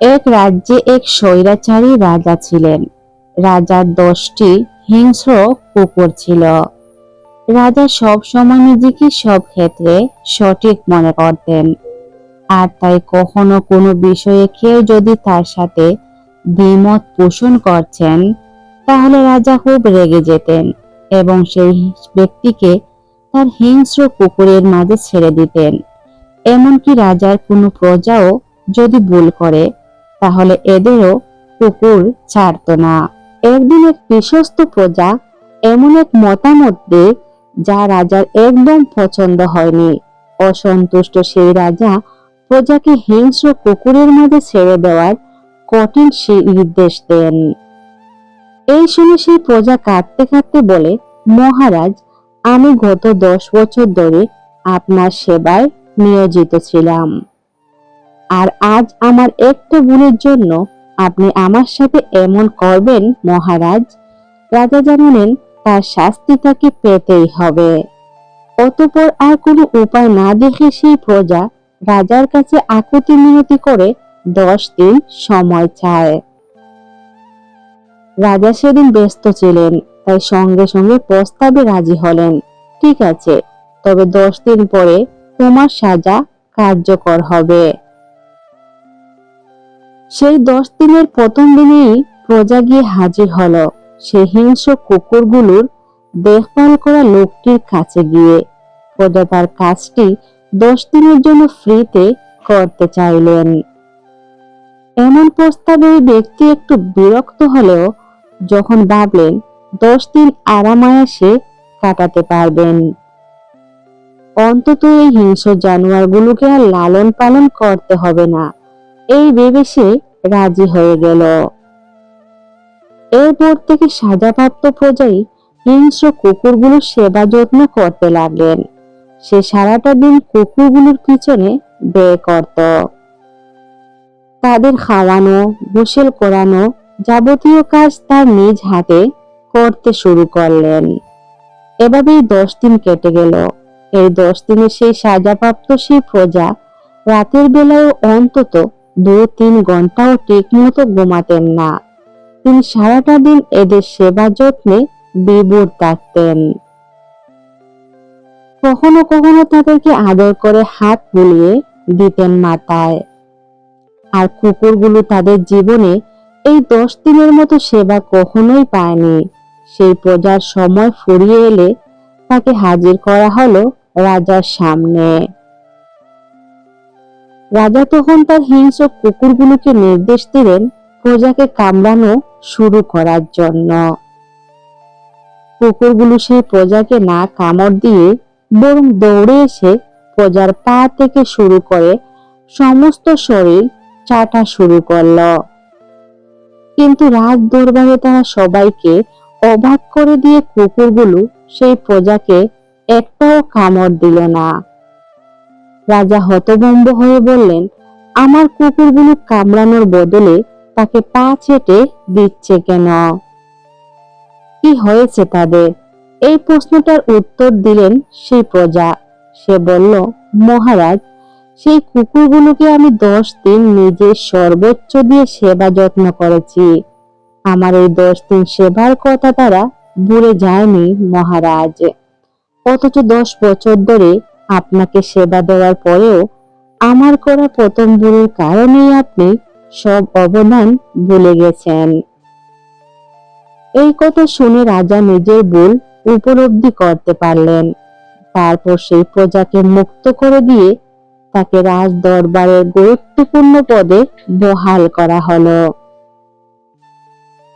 এক রাজ্যে এক স্বৈরাচারী রাজা ছিলেন। রাজার দশটি হিংস্র কুকুর ছিল। রাজা সব সময় নিজেকে সব ক্ষেত্রে সঠিক মনে করতেন। আর তাই কখনো কোনো বিষয়ে কেউ যদি তার সাথে দ্বিমত পোষণ করছেন, তাহলে রাজা খুব রেগে যেতেন এবং সেই ব্যক্তিকে তার হিংস্র কুকুরের মাঝে ছেড়ে দিতেন। এমনকি রাজার কোনো প্রজাও যদি ভুল করে তাহলে এদেরও কুকুর ছাড়তো না। একদিন এক বিশ্বস্ত প্রজা এমন এক মতামত যা রাজার একদম পছন্দ হয়নি। অসন্তুষ্ট সেই রাজা প্রজাকে হিংস্র কুকুরের মাঝে ছেড়ে দেওয়ার কঠিন নির্দেশ দেন। এই শুনে সেই প্রজা কাঁদতে কাঁদতে বলে, মহারাজ, আমি গত দশ বছর ধরে আপনার সেবায় নিয়োজিত ছিলাম। আর আজ আমার একটা ভুলের জন্য আপনি আমার সাথে এমন করবেন, মহারাজ। রাজা জানালেন, তার শাস্তি তাকে পেতেই হবে। অতপর আর কোনো উপায় না দেখে সেই প্রজা রাজার কাছে আকুতি মিনতি করে দশ দিন সময় চায়। রাজা সেদিন ব্যস্ত ছিলেন, তাই সঙ্গে সঙ্গে প্রস্তাবে রাজি হলেন। ঠিক আছে, তবে দশ দিন পরে তোমার সাজা কার্যকর হবে। সেই দশ দিনের প্রথম দিনেই প্রজা গিয়ে হাজির হলো। সে হিংস্র কুকুরগুলোর দেখভাল করা লোকটির কাছে গিয়ে প্রজা তার কাজটি দশ দিনের জন্য ফ্রিতে করতে চাইলেন। এমন প্রস্তাবে ওই ব্যক্তি একটু বিরক্ত হলেও যখন ভাবলেন, দশ দিন আরামায়াসে কাটাতে পারবেন। অন্তত এই হিংস্র জানোয়ারগুলোকে আর লালন পালন করতে হবে না। এই ভেবে সে রাজি হয়ে গেল। এরপর থেকে সাজাপ্রাপ্ত প্রজাই হিংস্র কুকুরগুলোর সেবা যত্ন করতে লাগলেন। সে সারাটা দিন কুকুরগুলোর পিছনে ব্যয় করত। তাদের খাওয়ানো, গোসল করানো যাবতীয় কাজ তার নিজ হাতে করতে শুরু করলেন। এভাবেই দশ দিন কেটে গেল। এই দশ দিনে সেই সাজাপ্রাপ্ত সেই প্রজা রাতের বেলায় অন্তত দু তিন ঘন্টাও ঠিক মতো ঘুমাতেন না। তিনি সারাটা দিন এদের সেবা যত্নে বিভোর থাকতেন। কখনো কখনো তাদেরকে আদর করে হাত বুলিয়ে দিতেন মাথায়। আর কুকুরগুলো তাদের জীবনে এই দশ দিনের মতো সেবা কখনোই পায়নি। সেই প্রজার সময় ফুরিয়ে এলে তাকে হাজির করা হলো রাজার সামনে। রাজা তখন তার হিংস্র কুকুরগুলোকে নির্দেশ দিলেন প্রজাকে কামড়ানো শুরু করার জন্য। কুকুরগুলো সেই প্রজাকে না কামড় দিয়ে বরং দৌড়ে এসে প্রজার পা থেকে শুরু করে সমস্ত শরীর চাটা শুরু করল। কিন্তু রাজ দরবারে তারা সবাইকে অবাক করে দিয়ে কুকুরগুলো সেই প্রজাকে একটাও কামড় দিল না। রাজা হতভম্ব হয়ে বললেন, আমার কুকুরগুলো কামড়ানোর বদলে তাকে পা চেটে দিচ্ছে কেন? কি হয়েছে তাদের? এই প্রশ্নটার উত্তর দিলেন সেই প্রজা। সে বলল, মহারাজ, সেই কুকুরগুলোকে আমি দশ দিন নিজের সর্বোচ্চ দিয়ে সেবা যত্ন করেছি। আমার এই দশ দিন সেবার কথা তারা ভুলে যায়নি, মহারাজ। অথচ দশ বছর ধরে আপনাকে সেবা দেওয়ার পরেও আমার করা প্রথম ভুলের কারণেই আপনি সব অবদান ভুলে গেছেন। এই কথা শুনে রাজা নিজের ভুল উপলব্ধি করতে পারলেন। তারপর সেই প্রজাকে মুক্ত করে দিয়ে তাকে রাজ দরবারের গুরুত্বপূর্ণ পদে বহাল করা হলো।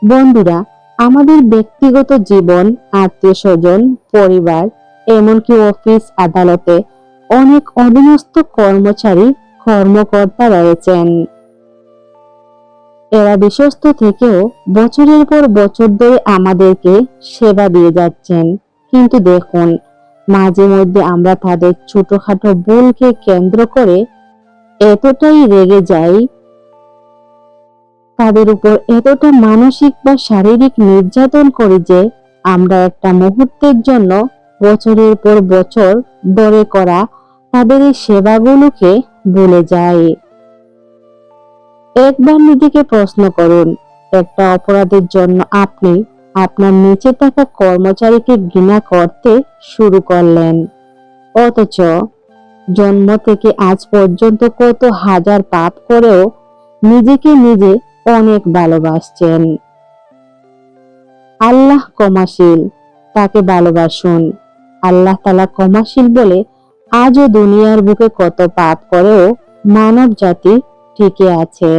বন্ধুরা, আমাদের ব্যক্তিগত জীবন, আত্মীয় স্বজন, পরিবার এমনকি অফিস আদালতে অনেক অধীনস্থ কর্মচারী কর্মকর্তা রয়েছেন। এরা বিশ্বস্ত থেকেও বছরের পর বছর ধরে আমাদেরকে সেবা দিয়ে যাচ্ছেন। কিন্তু দেখুন, মাঝে মধ্যে আমরা তাদের ছোটখাটো ভুলকে কেন্দ্র করে এতটাই রেগে যাই। তাদের উপর এতটা মানসিক বা শারীরিক নির্যাতন করি যে আমরা একটা মুহূর্তের জন্য বছরের পর বছর ধরে করা তাদের এই সেবাগুলোকে ভুলে যায়। একবার নিজেকে প্রশ্ন করুন, একটা অপরাধের জন্য আপনি আপনার নিচে থাকা কর্মচারীকে ঘৃণা করতে শুরু করলেন। অথচ জন্ম থেকে আজ পর্যন্ত কত হাজার পাপ করেও নিজেকে নিজে অনেক ভালোবাসছেন। আল্লাহ ক্ষমাশীল, তাকে ভালোবাসুন। আল্লাহ তালা ক্ষমাশীল বলে আজও দুনিয়ার বুকে কত পাপ করেও মানব জাতি টিকে আছে।